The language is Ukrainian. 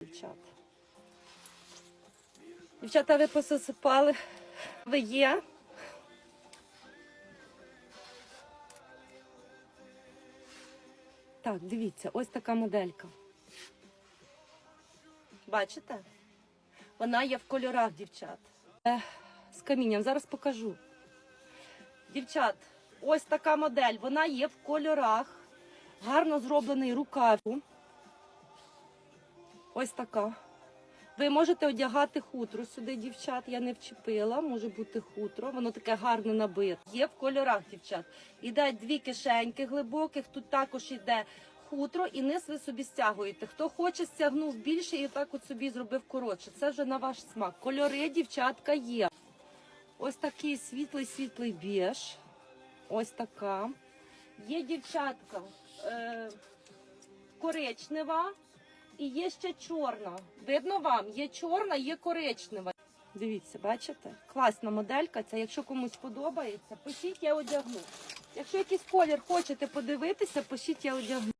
Дівчата. Дівчата, ви пососипали. Ви є. Так, дивіться, ось така моделька. Бачите? Вона є в кольорах, дівчат. Е, з камінням. Зараз покажу. Дівчат, ось така модель. Вона є в кольорах. Гарно зроблений рукав. Ось така. Ви можете одягати хутро сюди, дівчат. Я не вчепила, може бути хутро. Воно таке гарно набите. Є в кольорах, дівчат. Іде дві кишеньки глибоких. Тут також іде хутро, і низ ви собі стягуєте. Хто хоче, стягнув більше і так от собі зробив коротше. Це вже на ваш смак. Кольори, дівчатка, є. Ось такий світлий, світлий біж. Ось така. Є дівчатка е, коричнева і є ще чорна. Видно вам, є чорна, є коричнева. Дивіться, бачите? Класна моделька. Це якщо комусь подобається, пишіть, я одягну. Якщо якийсь колір хочете подивитися, пишіть, я одягну.